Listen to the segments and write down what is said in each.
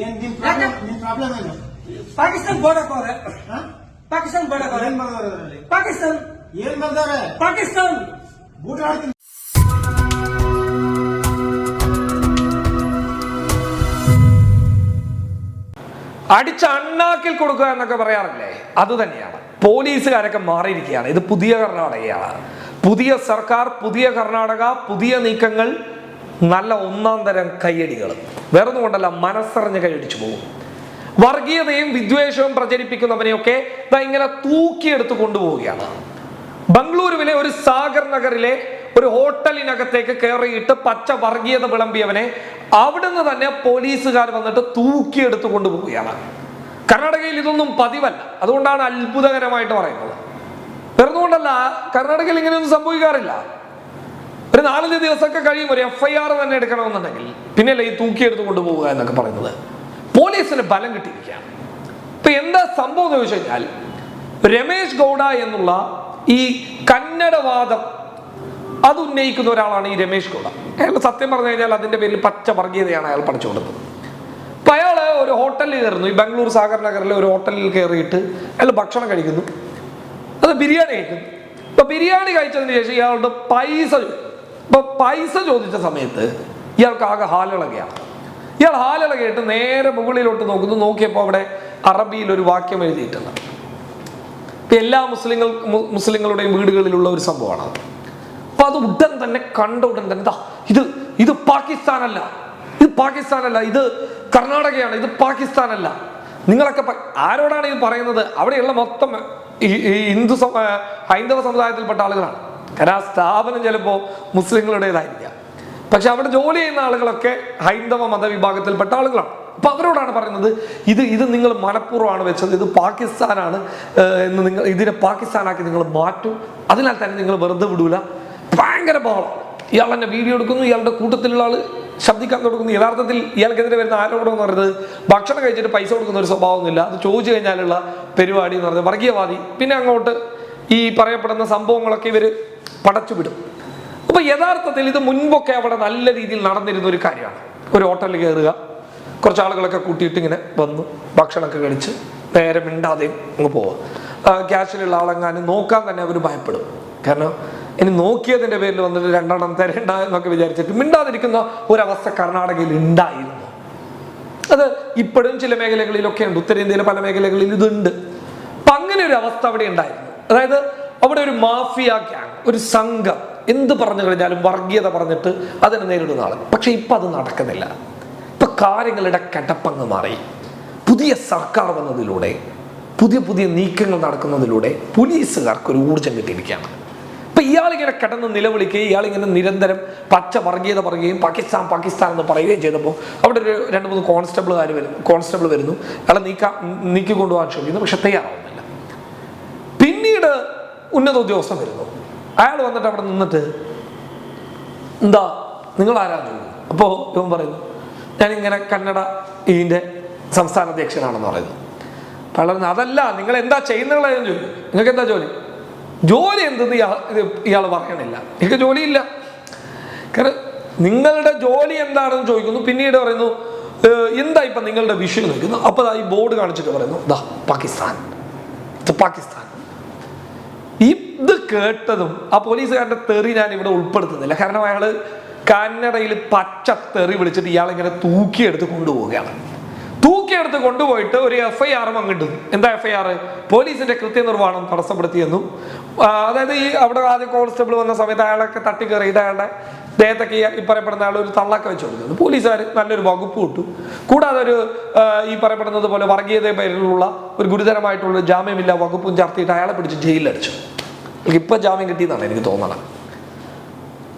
ಏನ್ ನಿಮ್ ಪ್ರಾಬ್ಲಮ್ ನಿಮ್ ಪ್ರಾಬ್ಲಮ್ ಏನು ಪಾಕಿಸ್ತಾನ್ ಬೋರ್ಡರ್ ಹೋದ್ರೆ ಹಾ? ಪಾಕಿಸ್ತಾನ್ ಬೋರ್ಡರ್ ಹೋದ್ರೆ ಏನ್ ಬರ್ದವ್ರೆ ಅದ್ರಲ್ಲಿ ಪಾಕಿಸ್ತಾನ್ ಏನ್ ಬರ್ದವ್ರೆ ಪಾಕಿಸ್ತಾನ್ ಬೂಟ ಆಡ್ತೀನಿ അടിച്ച അണ്ണാക്കിൽ കൊടുക്കുക എന്നൊക്കെ പറയാറില്ലേ അത് തന്നെയാണ് പോലീസുകാരൊക്കെ മാറിയിരിക്കുകയാണ് ഇത് പുതിയ കർണാടകയാണ് പുതിയ സർക്കാർ പുതിയ കർണാടക പുതിയ നീക്കങ്ങൾ നല്ല ഒന്നാം തരം കയ്യടികൾ. വേറൊന്നും കൊണ്ടല്ല മനസ്സറിഞ്ഞ് കൈയടിച്ചു പോകും. വർഗീയതയും വിദ്വേഷവും പ്രചരിപ്പിക്കുന്നവനെയൊക്കെ ഇങ്ങനെ തൂക്കിയെടുത്ത് കൊണ്ടുപോവുകയാണ്. ബംഗളൂരുവിലെ ഒരു സാഗർ നഗറിലെ ഒരു ഹോട്ടലിനകത്തേക്ക് കയറിയിട്ട് പച്ച വർഗീയത വിളമ്പിയവനെ അവിടുന്ന് തന്നെ പോലീസുകാർ വന്നിട്ട് തൂക്കിയെടുത്ത് കൊണ്ടുപോവുകയാണ്. കർണാടകയിൽ ഇതൊന്നും പതിവല്ല. അതുകൊണ്ടാണ് അത്ഭുതകരമായിട്ട് പറയുന്നത്. വെറുതെ കൊണ്ടല്ല കർണാടകയിൽ ഇങ്ങനെയൊന്നും സംഭവിക്കാറില്ല. ഒരു നാലഞ്ച് ദിവസമൊക്കെ കഴിയും ഒരു എഫ് ഐ ആർ തന്നെ എടുക്കണമെന്നുണ്ടെങ്കിൽ പിന്നെയല്ലേ ഈ തൂക്കിയെടുത്ത് കൊണ്ടുപോവുക എന്നൊക്കെ പറയുന്നത്. പോലീസിന് ബലം കിട്ടിയിരിക്കുകയാണ്. ഇപ്പൊ എന്താ സംഭവം എന്ന് ചോദിച്ചു കഴിഞ്ഞാൽ രമേശ് ഗൗഡ എന്നുള്ള ഈ കന്നഡവാദം അത് ഉന്നയിക്കുന്ന ഒരാളാണ് ഈ രമേശ് ഗൗഡ. അയാൾ സത്യം പറഞ്ഞു കഴിഞ്ഞാൽ അതിന്റെ പേരിൽ പച്ച വർഗീയതയാണ് അയാൾ പഠിച്ചു കൊടുത്തത് അപ്പൊ അയാൾ ഒരു ഹോട്ടലിൽ കയറുന്നു ഈ ബാംഗ്ലൂർ സാഗർ നഗറിലെ ഒരു ഹോട്ടലിൽ കയറിയിട്ട് അയാൾ ഭക്ഷണം കഴിക്കുന്നു. അത് ബിരിയാണി കഴിക്കുന്നു. അപ്പൊ ബിരിയാണി കഴിച്ചതിന് ശേഷം ഇയാളുടെ പൈസ ചോദിക്കും അപ്പൊ പൈസ ചോദിച്ച സമയത്ത് ഇയാൾക്ക് ആകെ ഹാലിളകയാണ് ഇയാൾ ഹാലിളകയായിട്ട് നേരെ മുകളിലോട്ട് നോക്കുന്നു. നോക്കിയപ്പോൾ അവിടെ അറബിയിൽ ഒരു വാക്യം എഴുതിയിട്ടുണ്ട്. ഇപ്പൊ എല്ലാ മുസ്ലിങ്ങൾ മുസ്ലിങ്ങളുടെയും വീടുകളിലുള്ള ഒരു സംഭവമാണ്. അപ്പൊ അത് ഉടൻ തന്നെ കണ്ട ഉടൻ തന്നെ ഇത് ഇത് പാകിസ്ഥാനല്ല. ഇത് പാകിസ്ഥാനല്ല. ഇത് കർണാടകയാണ്. ഇത് പാകിസ്ഥാനല്ല. നിങ്ങളൊക്കെ ആരോടാണ് ഇത് പറയുന്നത്? അവിടെയുള്ള മൊത്തം ഈ ഹിന്ദു ഹൈന്ദവ സമുദായത്തിൽപ്പെട്ട ആളുകളാണ്. കാരണം ആ സ്ഥാപനം ചിലപ്പോൾ മുസ്ലിങ്ങളുടേതായിരിക്കാം. പക്ഷെ അവിടെ ജോലി ചെയ്യുന്ന ആളുകളൊക്കെ ഹൈന്ദവ മതവിഭാഗത്തിൽപ്പെട്ട ആളുകളാണ്. അപ്പൊ അവരോടാണ് പറയുന്നത് ഇത് ഇത് നിങ്ങൾ മനഃപൂർവമാണ് വെച്ചത് ഇത് പാകിസ്ഥാനാണ് എന്ന് നിങ്ങൾ ഇതിനെ പാകിസ്ഥാനാക്കി നിങ്ങൾ മാറ്റും. അതിനാൽ തന്നെ നിങ്ങൾ വെറുതെ വിടൂല. ഭയങ്കര ബഹളം. ഇയാൾ തന്നെ വീഡിയോ എടുക്കുന്നു ഇയാളുടെ കൂട്ടത്തിലുള്ള ആൾ ശബ്ദിക്കാൻ തുടങ്ങുന്നു. യഥാർത്ഥത്തിൽ ഇയാൾക്കെതിരെ വരുന്ന ആരോപണം എന്ന് പറയുന്നത് ഭക്ഷണം കഴിച്ചിട്ട് പൈസ കൊടുക്കുന്ന ഒരു സ്വഭാവമൊന്നുമില്ല. അത് ചോദിച്ചു കഴിഞ്ഞാലുള്ള പരിപാടി എന്ന് പറയുന്നത് വർഗീയവാദി. പിന്നെ അങ്ങോട്ട് ഈ പറയപ്പെടുന്ന സംഭവങ്ങളൊക്കെ ഇവർ പടച്ചുവിടും അപ്പൊ യഥാർത്ഥത്തിൽ ഇത് മുൻപൊക്കെ അവിടെ നല്ല രീതിയിൽ നടന്നിരുന്ന ഒരു കാര്യമാണ്. ഒരു ഹോട്ടലിൽ കയറുക കുറച്ച് ആളുകളൊക്കെ കൂട്ടിയിട്ട് ഇങ്ങനെ വന്നു ഭക്ഷണമൊക്കെ കഴിച്ച് നേരെ മിണ്ടാതെയും അങ്ങ് പോവുക. ക്യാഷിലുള്ള ആളെങ്ങാനും നോക്കാൻ തന്നെ അവർ ഭയപ്പെടും. കാരണം ഇനി നോക്കിയതിന്റെ പേരിൽ വന്നിട്ട് രണ്ടെണ്ണം തരണ്ട എന്നൊക്കെ വിചാരിച്ചിട്ട് മിണ്ടാതിരിക്കുന്ന ഒരവസ്ഥ കർണാടകയിൽ ഉണ്ടായിരുന്നു. അത് ഇപ്പോഴും ചില മേഖലകളിലൊക്കെ ഉണ്ട് ഉത്തരേന്ത്യയിലെ പല മേഖലകളിൽ ഇതുണ്ട്. അപ്പൊ അങ്ങനെ ഒരു അവസ്ഥ അവിടെ ഉണ്ടായിരുന്നു. അതായത് അവിടെ ഒരു മാഫിയ ഗ്യാങ് ഒരു സംഘം എന്ത് പറഞ്ഞു കഴിഞ്ഞാലും വർഗീയത പറഞ്ഞിട്ട് അതിനെ നേരിടുന്ന ആൾ പക്ഷെ ഇപ്പൊ അത് നടക്കുന്നില്ല. ഇപ്പൊ കാര്യങ്ങളുടെ കെട്ടപ്പങ്ങ് മാറി. പുതിയ സർക്കാർ വന്നതിലൂടെ പുതിയ പുതിയ നീക്കങ്ങൾ നടക്കുന്നതിലൂടെ പോലീസുകാർക്ക് ഒരു ഊർജം കിട്ടിയിരിക്കുകയാണ്. ഇപ്പൊ ഇയാളിങ്ങനെ കിടന്ന് നിലവിളിക്കുകയും ഇയാളിങ്ങനെ നിരന്തരം പച്ച വർഗീയത പറയുകയും പാകിസ്ഥാൻ പാകിസ്ഥാൻ എന്ന് പറയുകയും ചെയ്തപ്പോൾ അവിടെ ഒരു രണ്ട് മൂന്ന് കോൺസ്റ്റബിളുകാർ വരും കോൺസ്റ്റബിൾ വരുന്നു. അയാളെ നീക്കി കൊണ്ടുപോകാൻ ശ്രമിക്കുന്നു പക്ഷെ തയ്യാറാവുന്നില്ല. പിന്നീട് ഉന്നത ഉദ്യോഗസ്ഥൻ വരുന്നു. അയാൾ വന്നിട്ട് അവിടെ നിന്നിട്ട് എന്താ നിങ്ങൾ ആരാ അപ്പോൾ ഇവൻ പറയുന്നു ഞാനിങ്ങനെ കന്നഡ ഇതിന്റെ സംസ്ഥാന അധ്യക്ഷനാണെന്ന് പറയുന്നു. പലർന്ന് അതല്ല നിങ്ങൾ എന്താ ചെയ്യുന്നുള്ള ജോലി നിങ്ങൾക്ക് എന്താ ജോലി? ജോലി എന്തെന്ന് ഇയാൾ ഇയാൾ പറയണില്ല. എനിക്ക് ജോലിയില്ല. കാരണം നിങ്ങളുടെ ജോലി എന്താണെന്ന് ചോദിക്കുന്നു പിന്നീട് പറയുന്നു എന്താ ഇപ്പം നിങ്ങളുടെ വിഷയം? എന്ന് ചോദിക്കുന്നു. അപ്പോൾ ഈ ബോർഡ് കാണിച്ചിട്ട് പറയുന്നു ദാ പാകിസ്ഥാൻ. ഇത് പാകിസ്ഥാൻ. കേട്ടതും ആ പോലീസുകാരന്റെ തെറി ഞാൻ ഇവിടെ ഉൾപ്പെടുത്തുന്നില്ല. കാരണം അയാൾ കന്നഡയിൽ പച്ച തെറി വിളിച്ചിട്ട് ഇയാൾ ഇങ്ങനെ തൂക്കിയെടുത്ത് കൊണ്ടുപോവുകയാണ്. തൂക്കിയെടുത്ത് കൊണ്ടുപോയിട്ട് ഒരു എഫ് ഐ ആറും എന്താ എഫ് ഐ പോലീസിന്റെ കൃത്യനിർവഹണം തടസ്സപ്പെടുത്തിയെന്നും അതായത് ഈ അവിടെ ആദ്യം കോൺസ്റ്റബിൾ വന്ന സമയത്ത് അയാളൊക്കെ തട്ടിക്കയറിയിട്ട് അയാളുടെ ദേഹത്തൊക്കെ ഈ പറയപ്പെടുന്ന ആൾ ഒരു തള്ളൊക്കെ വെച്ച് കൊടുക്കുന്നു. പോലീസുകാർ നല്ലൊരു വകുപ്പ് കിട്ടു കൂടാതെ ഒരു ഈ പറയപ്പെടുന്നത് പോലെ വർഗീയതയെ പേരിലുള്ള ഒരു ഗുരുതരമായിട്ടുള്ള ജാമ്യമില്ല വകുപ്പും ചർത്തിയിട്ട് അയാളെ പിടിച്ച് ജയിലിലടിച്ചു. ഇപ്പൊ ജാമ്യം കിട്ടിയെന്നാണ് എനിക്ക് തോന്നണം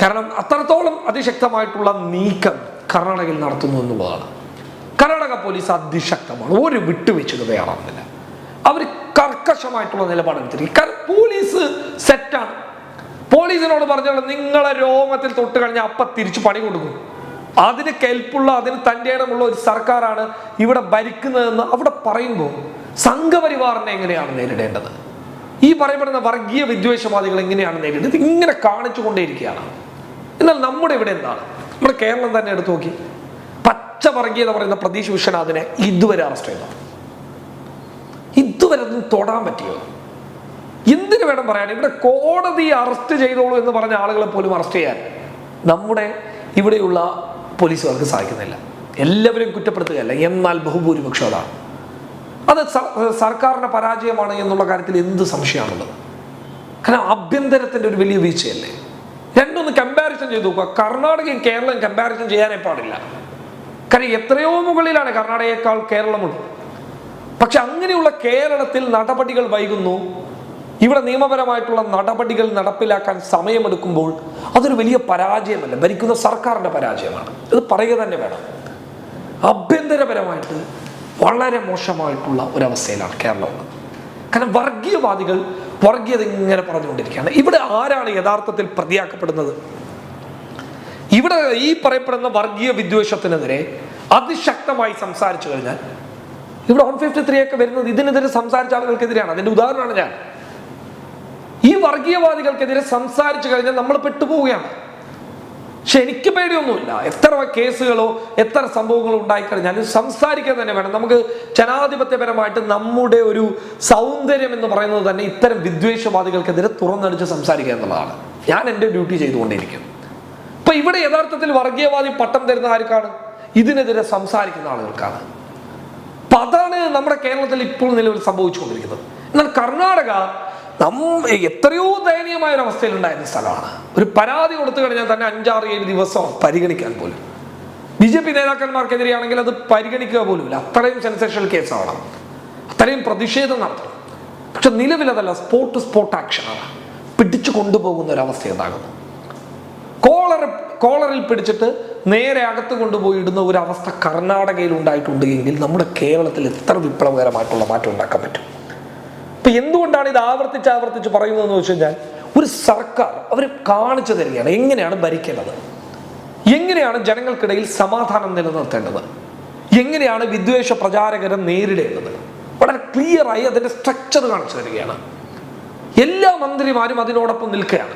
കാരണം അത്രത്തോളം അതിശക്തമായിട്ടുള്ള നീക്കം കർണാടകയിൽ നടത്തുന്നു എന്നുള്ളതാണ്. കർണാടക പോലീസ് അതിശക്തമാണ്. ഒരു വിട്ടുവെച്ചത് തയ്യാറാവുന്നില്ല. അവർ കർക്കശമായിട്ടുള്ള നിലപാടെടുത്തിരിക്കും പോലീസ് സെറ്റാണ് പോലീസിനോട് പറഞ്ഞോളൂ നിങ്ങളെ രോമത്തിൽ തൊട്ട് കഴിഞ്ഞാൽ അപ്പം തിരിച്ചു പണി കൊടുക്കും. അതിന് കെൽപ്പുള്ള അതിന് തന്റെ ഇടമുള്ള ഒരു സർക്കാരാണ് ഇവിടെ ഭരിക്കുന്നതെന്ന് അവിടെ പറയുമ്പോൾ സംഘപരിവാറിനെ എങ്ങനെയാണ് നേരിടേണ്ടത്? ഈ പറയപ്പെടുന്ന വർഗീയ വിദ്വേഷവാദികൾ എങ്ങനെയാണ് നേരിടുന്നത്? ഇത് ഇങ്ങനെ കാണിച്ചു കൊണ്ടേയിരിക്കുകയാണ് എന്നാൽ നമ്മുടെ ഇവിടെ എന്താണ്? നമ്മുടെ കേരളം തന്നെ എടുത്തു നോക്കി. പച്ച വർഗീയത പറയുന്ന പ്രതീഷ് വിശ്വനാഥിനെ ഇതുവരെ അറസ്റ്റ് ചെയ്തു. ഇതുവരെ ഒന്നും തൊടാൻ പറ്റിയോ? എന്തിനു വേണം പറയാൻ? ഇവിടെ കോടതി അറസ്റ്റ് ചെയ്തോളൂ എന്ന് പറഞ്ഞ ആളുകളെ പോലും അറസ്റ്റ് ചെയ്യാൻ നമ്മുടെ ഇവിടെയുള്ള പോലീസുകാർക്ക് സാധിക്കുന്നില്ല. എല്ലാവരും കുറ്റപ്പെടുത്തുകയല്ല. എന്നാൽ ബഹുഭൂരിപക്ഷം അതാണ്. അത് സർക്കാരിന്റെ പരാജയമാണ് എന്നുള്ള കാര്യത്തിൽ എന്ത് സംശയമാണുള്ളത്? കാരണം ആഭ്യന്തരത്തിന്റെ ഒരു വലിയ വീഴ്ചയല്ലേ? രണ്ടൊന്ന് കമ്പാരിസൺ ചെയ്ത് നോക്കുക. കർണാടകയും കേരളം കമ്പാരിസൺ ചെയ്യാനേ പാടില്ല. കാരണം എത്രയോ മുകളിലാണ് കർണാടകയേക്കാൾ കേരളമുള്ളത് പക്ഷെ അങ്ങനെയുള്ള കേരളത്തിൽ നടപടികൾ വൈകുന്നു. ഇവിടെ നിയമപരമായിട്ടുള്ള നടപടികൾ നടപ്പിലാക്കാൻ സമയമെടുക്കുമ്പോൾ അതൊരു വലിയ പരാജയമല്ല. ഭരിക്കുന്ന സർക്കാരിന്റെ പരാജയമാണ്. ഇത് പറയുക തന്നെ വേണം. ആഭ്യന്തരപരമായിട്ട് വളരെ മോശമായിട്ടുള്ള ഒരവസ്ഥയിലാണ് കേരളം. കാരണം വർഗീയവാദികൾ വർഗീയത ഇങ്ങനെ പറഞ്ഞുകൊണ്ടിരിക്കുകയാണ്. ഇവിടെ ആരാണ് യഥാർത്ഥത്തിൽ പ്രതിയാക്കപ്പെടുന്നത്? ഇവിടെ ഈ പറയപ്പെടുന്ന വർഗീയ വിദ്വേഷത്തിനെതിരെ അതിശക്തമായി സംസാരിച്ചു കഴിഞ്ഞാൽ ഇവിടെ വൺ ഫിഫ്റ്റി ത്രീ ഒക്കെ വരുന്നത് ഇതിനെതിരെ സംസാരിച്ച ആളുകൾക്കെതിരെയാണ്. അതിന്റെ ഉദാഹരണമാണ് ഞാൻ. ഈ വർഗീയവാദികൾക്കെതിരെ സംസാരിച്ചു കഴിഞ്ഞാൽ നമ്മൾ പെട്ടുപോവുകയാണ്. പക്ഷെ എനിക്ക് പേടിയൊന്നുമില്ല. എത്ര കേസുകളോ എത്ര സംഭവങ്ങളോ ഉണ്ടായിക്കഴിഞ്ഞാലും സംസാരിക്കാൻ തന്നെ വേണം. നമുക്ക് ജനാധിപത്യപരമായിട്ട് നമ്മുടെ ഒരു സൗന്ദര്യം എന്ന് പറയുന്നത് തന്നെ ഇത്തരം വിദ്വേഷവാദികൾക്കെതിരെ തുറന്നടിച്ച് സംസാരിക്കുക എന്നുള്ളതാണ്. ഞാൻ എന്റെ ഡ്യൂട്ടി ചെയ്തുകൊണ്ടിരിക്കും ഇപ്പൊ ഇവിടെ യഥാർത്ഥത്തിൽ വർഗീയവാദി പട്ടം തരുന്ന ആർക്കാണ്? ഇതിനെതിരെ സംസാരിക്കുന്ന ആളുകൾക്കാണ്. അപ്പൊ അതാണ് നമ്മുടെ കേരളത്തിൽ ഇപ്പോൾ നിലവിൽ സംഭവിച്ചുകൊണ്ടിരിക്കുന്നത്. എന്നാൽ കർണാടക നമ്മ എത്രയോ ദയനീയമായ ഒരു അവസ്ഥയിൽ ഉണ്ടായിരുന്ന സ്ഥലമാണ്. ഒരു പരാതി കൊടുത്തു കഴിഞ്ഞാൽ തന്നെ അഞ്ചാറ് ഏഴ് ദിവസം പരിഗണിക്കാൻ പോലും. ബി ജെ പി നേതാക്കന്മാർക്കെതിരെയാണെങ്കിൽ അത് പരിഗണിക്കുക ഇല്ല അത്രയും സെൻസേഷണൽ കേസാണ് അത്രയും പ്രതിഷേധം നടത്തണം. പക്ഷെ നിലവിലതല്ല സ്പോട്ട് സ്പോട്ട് ആക്ഷനാണ് പിടിച്ചു കൊണ്ടുപോകുന്ന ഒരവസ്ഥ ഉണ്ടാകുന്നു കോളർ കോളറിൽ പിടിച്ചിട്ട് നേരെ അകത്ത് കൊണ്ടുപോയി ഇടുന്ന ഒരു അവസ്ഥ കർണാടകയിൽ ഉണ്ടായിട്ടുണ്ട് എങ്കിൽ നമ്മുടെ കേരളത്തിൽ എത്ര വിപ്ലവകരമായിട്ടുള്ള മാറ്റം ഉണ്ടാക്കാൻ പറ്റും? ഇപ്പൊ എന്തുകൊണ്ടാണ് ഇത് ആവർത്തിച്ച് ആവർത്തിച്ച് പറയുന്നതെന്ന് വെച്ച് കഴിഞ്ഞാൽ ഒരു സർക്കാർ അവർ കാണിച്ചു തരികയാണ് എങ്ങനെയാണ് ഭരിക്കേണ്ടത്? എങ്ങനെയാണ് ജനങ്ങൾക്കിടയിൽ സമാധാനം നിലനിർത്തേണ്ടത്? എങ്ങനെയാണ് വിദ്വേഷ പ്രചാരകരെ നേരിടേണ്ടത്? വളരെ ക്ലിയറായി അതിന്റെ സ്ട്രക്ചർ കാണിച്ചു തരികയാണ്. എല്ലാ മന്ത്രിമാരും അതിനോടൊപ്പം നിൽക്കുകയാണ്.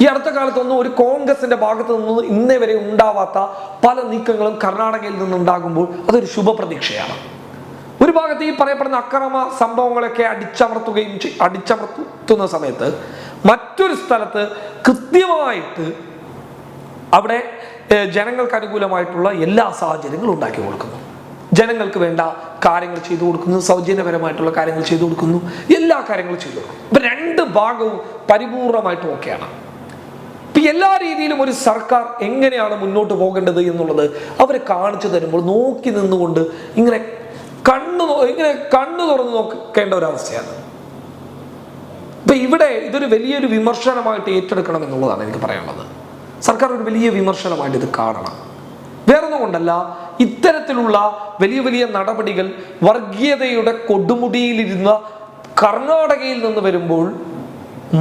ഈ അടുത്ത കാലത്തൊന്നും ഒരു കോൺഗ്രസിന്റെ ഭാഗത്ത് നിന്ന് ഇന്നേ വരെ ഉണ്ടാവാത്ത പല നീക്കങ്ങളും കർണാടകയിൽ നിന്നുണ്ടാകുമ്പോൾ അതൊരു ശുഭപ്രതീക്ഷയാണ്. ഒരു ഭാഗത്ത് ഈ പറയപ്പെടുന്ന അക്രമ സംഭവങ്ങളൊക്കെ അടിച്ചമർത്തുകയും അടിച്ചമർത്തുന്ന സമയത്ത് മറ്റൊരു സ്ഥലത്ത് കൃത്യമായിട്ട് അവിടെ ജനങ്ങൾക്ക് അനുകൂലമായിട്ടുള്ള എല്ലാ സാഹചര്യങ്ങളും ഉണ്ടാക്കി കൊടുക്കുന്നു. ജനങ്ങൾക്ക് വേണ്ട കാര്യങ്ങൾ ചെയ്തു കൊടുക്കുന്നു സൗജന്യപരമായിട്ടുള്ള കാര്യങ്ങൾ ചെയ്തു കൊടുക്കുന്നു എല്ലാ കാര്യങ്ങളും ചെയ്തു കൊടുക്കുന്നു. ഇപ്പൊ രണ്ട് ഭാഗവും പരിപൂർണമായിട്ടും ഒക്കെയാണ്. ഇപ്പൊ എല്ലാ രീതിയിലും ഒരു സർക്കാർ എങ്ങനെയാണ് മുന്നോട്ട് പോകേണ്ടത് എന്നുള്ളത് അവരെ കാണിച്ചു തരുമ്പോൾ നോക്കി നിന്നുകൊണ്ട് ഇങ്ങനെ കണ്ണു ഇങ്ങനെ കണ്ണു തുറന്ന് നോക്കേണ്ട ഒരു അവസ്ഥയാണ് ഇപ്പൊ ഇവിടെ ഇതൊരു വലിയൊരു വിമർശനമായിട്ട് ഏറ്റെടുക്കണം എന്നുള്ളതാണ് എനിക്ക് പറയാനുള്ളത്. സർക്കാർ ഒരു വലിയ വിമർശനമായിട്ട് ഇത് കാണണം. വേറൊന്നും കൊണ്ടല്ല ഇത്തരത്തിലുള്ള വലിയ വലിയ നടപടികൾ വർഗീയതയുടെ കൊടുമുടിയിലിരുന്ന കർണാടകയിൽ നിന്ന് വരുമ്പോൾ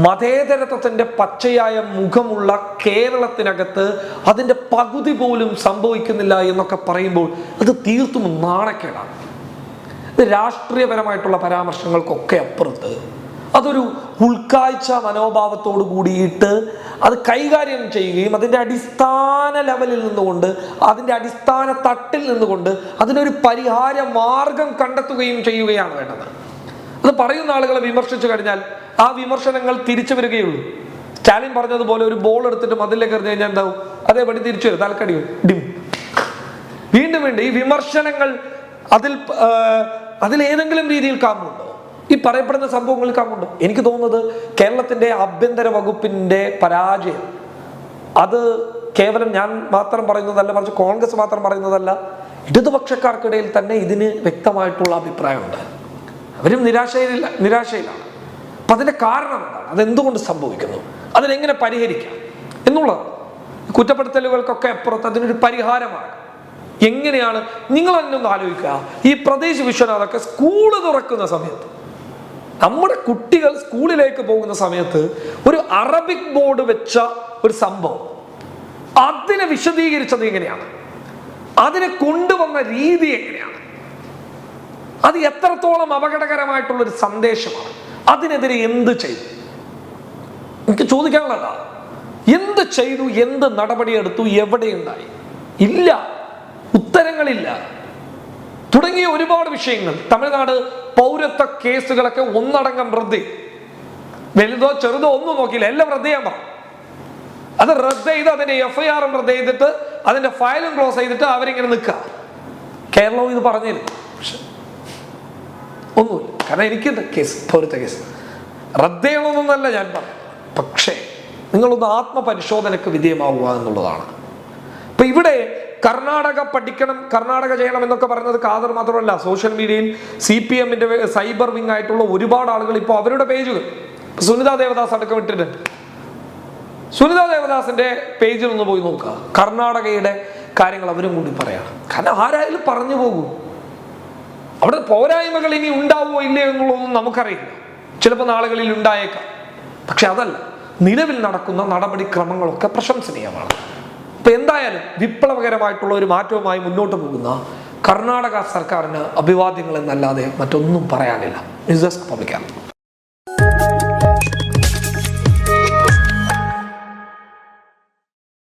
മതേതരത്വത്തിന്റെ പച്ചയായ മുഖമുള്ള കേരളത്തിനകത്ത് അതിന്റെ പകുതി പോലും സംഭവിക്കുന്നില്ല എന്നൊക്കെ പറയുമ്പോൾ അത് തീർത്തും നാണക്കേടാണ്. രാഷ്ട്രീയപരമായിട്ടുള്ള പരാമർശങ്ങൾക്കൊക്കെ അപ്പുറത്ത്. അതൊരു ഉൾക്കാഴ്ച മനോഭാവത്തോട് കൂടിയിട്ട് അത് കൈകാര്യം ചെയ്യുകയും അതിന്റെ അടിസ്ഥാന ലെവലിൽ നിന്നുകൊണ്ട് അതിന്റെ അടിസ്ഥാന തട്ടിൽ നിന്നുകൊണ്ട് അതിനൊരു പരിഹാര മാർഗം കണ്ടെത്തുകയും ചെയ്യുകയാണ് വേണ്ടത്. അത് പറയുന്ന ആളുകളെ വിമർശിച്ചു കഴിഞ്ഞാൽ ആ വിമർശനങ്ങൾ തിരിച്ചു വരികയുള്ളൂ. സ്റ്റാലിൻ പറഞ്ഞതുപോലെ ഒരു ബോൾ എടുത്തിട്ട് മതിലേക്ക് എറിഞ്ഞു കഴിഞ്ഞാൽ എന്താവും? അതേപടി തിരിച്ചു വരും. തലക്കടിയും ഡിം. വീണ്ടും വീണ്ടും ഈ വിമർശനങ്ങൾ അതിൽ ഏതെങ്കിലും രീതിയിൽ കാമുണ്ടോ ഈ പറയപ്പെടുന്ന സംഭവങ്ങളിൽ കാമുണ്ടോ എനിക്ക് തോന്നുന്നത് കേരളത്തിന്റെ ആഭ്യന്തര വകുപ്പിന്റെ പരാജയം. അത് കേവലം ഞാൻ മാത്രം പറയുന്നതല്ല മറിച്ച് കോൺഗ്രസ് മാത്രം പറയുന്നതല്ല ഇടതുപക്ഷക്കാർക്കിടയിൽ തന്നെ ഇതിന് വ്യക്തമായിട്ടുള്ള അഭിപ്രായമുണ്ട്. അവരും നിരാശയിലില്ല നിരാശയിലാണ്. അപ്പൊ അതിന്റെ കാരണം എന്താണ്? അതെന്തുകൊണ്ട് സംഭവിക്കുന്നു? അതിനെങ്ങനെ പരിഹരിക്കാം? എന്നുള്ളതാണ്. കുറ്റപ്പെടുത്തലുകൾക്കൊക്കെ അപ്പുറത്ത് അതിനൊരു പരിഹാരമാണ് എങ്ങനെയാണ്? നിങ്ങൾ തന്നെ ആലോചിക്കുക. ഈ പ്രദേശ വിശ്വനാഥൊക്കെ സ്കൂൾ തുറക്കുന്ന സമയത്ത് നമ്മുടെ കുട്ടികൾ സ്കൂളിലേക്ക് പോകുന്ന സമയത്ത് ഒരു അറബിക് ബോർഡ് വെച്ച ഒരു സംഭവം. അതിനെ വിശദീകരിച്ചത് എങ്ങനെയാണ്? അതിനെ കൊണ്ടുവന്ന രീതി എങ്ങനെയാണ്? അത് എത്രത്തോളം അപകടകരമായിട്ടുള്ള ഒരു സന്ദേശമാണ്. അതിനെതിരെ എന്ത് ചെയ്തു? എനിക്ക് ചോദിക്കാനുള്ളതാ. എന്ത് ചെയ്തു? എന്ത് നടപടിയെടുത്തു? എവിടെയുണ്ടായി ഇല്ല. ഉത്തരങ്ങളില്ല തുടങ്ങിയ ഒരുപാട് വിഷയങ്ങൾ. തമിഴ്നാട് പൗരത്വ കേസുകളൊക്കെ ഒന്നടങ്കം റദ്ദ്. വലുതോ ചെറുതോ ഒന്നും നോക്കിയില്ല. എല്ലാം ചെയ്യാൻ പറഞ്ഞു അത് റദ്ദ് ചെയ്ത് അതിന്റെ എഫ് ഐ റദ്ദ് ചെയ്തിട്ട് അതിന്റെ ഫയലും ക്ലോസ് ചെയ്തിട്ട് അവരിങ്ങനെ നിൽക്കുക. കേരളവും ഇത് പറഞ്ഞിരുന്നു ഒന്നുമില്ല. കാരണം എനിക്കുണ്ട് കേസ് പൗരത്വ കേസ്. റദ്ദ് ചെയ്യണമെന്നല്ല ഞാൻ പറഞ്ഞു പക്ഷേ നിങ്ങളൊന്ന് ആത്മപരിശോധനയ്ക്ക് വിധേയമാവുക എന്നുള്ളതാണ്. ഇപ്പൊ ഇവിടെ കർണാടക പഠിക്കണം കർണാടക ചെയ്യണം എന്നൊക്കെ പറയുന്നത് കാതർ മാത്രമല്ല. സോഷ്യൽ മീഡിയയിൽ സി പി എമ്മിന്റെ സൈബർ വിങ് ആയിട്ടുള്ള ഒരുപാട് ആളുകൾ ഇപ്പോൾ അവരുടെ പേജുകൾ. സുനിത ദേവദാസ് അടക്കം ഇട്ടിട്ടുണ്ട്. സുനിത ദേവദാസിന്റെ പേജിൽ ഒന്ന് പോയി നോക്കുക. കർണാടകയുടെ കാര്യങ്ങൾ അവരും കൂടി പറയാം. കാരണം ആരായാലും പറഞ്ഞു പോകും. അവിടെ പോരായ്മകൾ ഇനി ഉണ്ടാവുമോ ഇല്ലയോ എന്നുള്ളതൊന്നും നമുക്കറിയില്ല. ചിലപ്പോൾ നാളുകളിൽ ഉണ്ടായേക്കാം. പക്ഷെ അതല്ല നിലവിൽ നടക്കുന്ന നടപടിക്രമങ്ങളൊക്കെ പ്രശംസനീയമാണ്. എന്തായാലും വിപ്ലവകരമായിട്ടുള്ള ഒരു മാറ്റവുമായി മുന്നോട്ട് പോകുന്ന കർണാടക സർക്കാരിന് അഭിവാദ്യങ്ങൾ എന്നല്ലാതെ മറ്റൊന്നും പറയാനില്ല. News desk പബ്ലിക്കാണ്